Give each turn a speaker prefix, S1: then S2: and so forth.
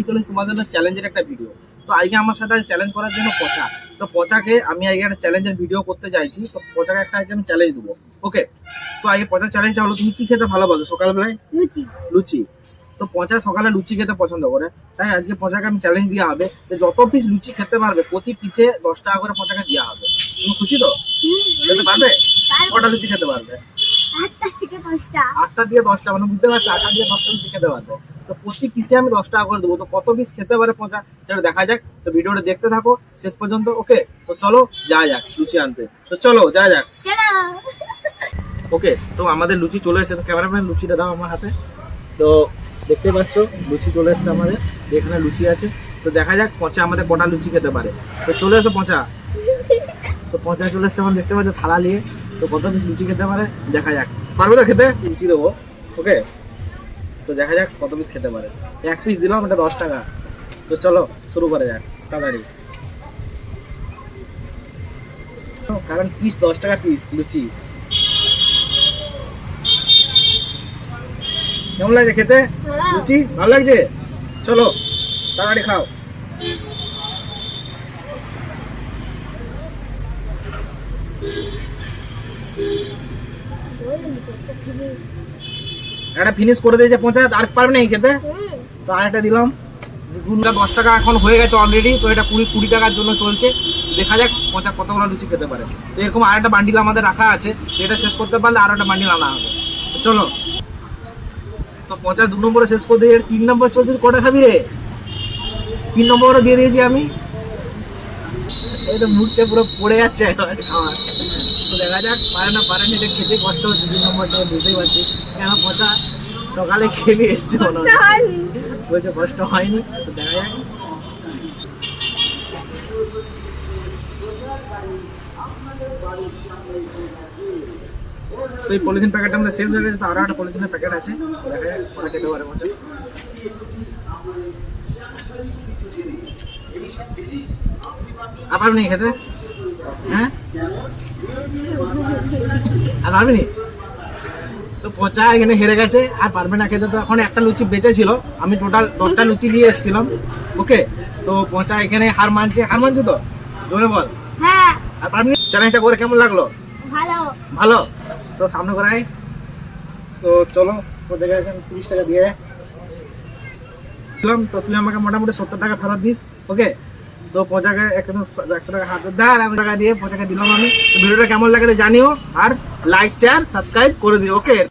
S1: নিয়ে চলেছি তোমাদের জন্য চ্যালেঞ্জের একটা ভিডিও তো আজকে আমার সাথে আজ চ্যালেঞ্জ করার জন্য পচা। তো পচাকে আমি আজকে একটা চ্যালেঞ্জের ভিডিও করতে চাইছি। তো পচাকে একটা আজকে আমি চ্যালেঞ্জ দেবো। ওকে তো আজকে পচার চ্যালেঞ্জটা হলো তুমি কি খেতে ভালোবাসো সকালবেলায়?
S2: লুচি।
S1: লুচি। তো পচা সকালে লুচি খেতে পছন্দ করে। তাই আজকে পচাকে আমি চ্যালেঞ্জ দেওয়া হবে যে যত পিস লুচি খেতে পারবে প্রতি পিসে দশ টাকা করে পচাকে দেওয়া হবে। তুমি খুশি তো? খেতে পারবে। কটা লুচি খেতে পারবে?
S2: আটটা থেকে দশটা।
S1: আটটা দিয়ে দশটা মানে বুঝতে পারছি? আটটা দিয়ে দশটা লুচি খেতে পারবে। তো প্রতি পিসে আমি দশ টাকা করে দেবো। তো কত পিস খেতে পারে পচা সেটা দেখা যাক। তো ভিডিওটা দেখতে থাকো শেষ পর্যন্ত ওকে? তো চলো যা যাক লুচি আনতে। তো চলো যা যাক। ওকে তো আমাদের লুচি চলে এসেছে। তো ক্যামেরাম্যান লুচিটা দাও আমার হাতে। তো দেখতে পাচ্ছ লুচি চলে এসেছে আমাদের। এখানে লুচি আছে। তো দেখা যাক পচা আমাদের কটা লুচি খেতে পারে। তো চলে এসো পচা। তো পচা চলে এসছে আমার দেখতে পাচ্ছ থালা নিয়ে। তো কত পিস লুচি খেতে পারে দেখা যাক। পারবে তো খেতে? লুচি দেবো। ওকে? তো দেখা যাক কত পিস খেতে পারে। এক পিস দিলাম এটা দশ টাকা। তো চলো শুরু করা যাক তাড়াতাড়ি। কারণ পিস দশ টাকা পিস লুচি। কেমন লাগছে খেতে? লুচি ভালো লাগছে? চলো তাড়াতাড়ি খাও। একটা ফিনিশ করে দিয়েছে পঞ্চায়েত আর পারবে না এই খেতে তো আরেকটা দিলাম। দুটা দশ টাকা এখন হয়ে গেছে অলরেডি তো এটা কুড়ি কুড়ি টাকার জন্য চলছে। দেখা যাক পঞ্চায়েত কতগুলো লুচি খেতে পারে। তো এরকম আরেকটা বান্ডিল আমাদের রাখা আছে এটা শেষ করতে পারলে আরও একটা বান্ডিল আনা হবে। চলো। তো পঞ্চাশ দু নম্বরে শেষ করে দিয়ে তিন নম্বর চলছে কটা খাবি রে? তিন নম্বরও দিয়ে দিয়েছি আমি। এই তো মুখটা পুরো পড়ে যাচ্ছে খাওয়ার। তো দেখা যাক পারে না পারে না এটা খেতে কষ্ট হচ্ছে তিন নম্বরটা বুঝতেই পারছি। কেন পচা? সকালে খেয়ে নিয়ে এসছে মনে হচ্ছে। বলছে কষ্ট হয়নি তো দেখা যাক। তো এই পলিথিন প্যাকেটটা আমাদের শেষ হয়ে গেছে তো আরও একটা পলিথিনের প্যাকেট আছে দেখা যাক ওরা খেতে পারে মজা আর পারবি নি খেতে? হ্যাঁ? আর পারবি নি তো পচা এখানে হেরে গেছে আর পারবে না খেতে। তো এখন একটা লুচি বেঁচে ছিল। আমি টোটাল দশটা লুচি নিয়ে এসেছিলাম। ওকে তো পচা এখানে হার মানছে হার মানছো তো? জোরে বল।
S2: হ্যাঁ।
S1: আর পারবি চ্যালেঞ্জটা করে কেমন লাগল?
S2: ভালো।
S1: ভালো? তো সামনে করে আয়। তো চলো ও জায়গায় এখানে তিরিশ টাকা দিয়ে। দিলাম তো তুই আমাকে মোটামুটি সত্তর টাকা ফেরত দিস। ওকে তো পচাকে একদম একশো টাকা হাতে দা একশো টাকা দিয়ে পচাকে দিলাম আমি। ভিডিওটা কেমন লাগে জানিও, আর লাইক শেয়ার সাবস্ক্রাইব করে দিও ওকে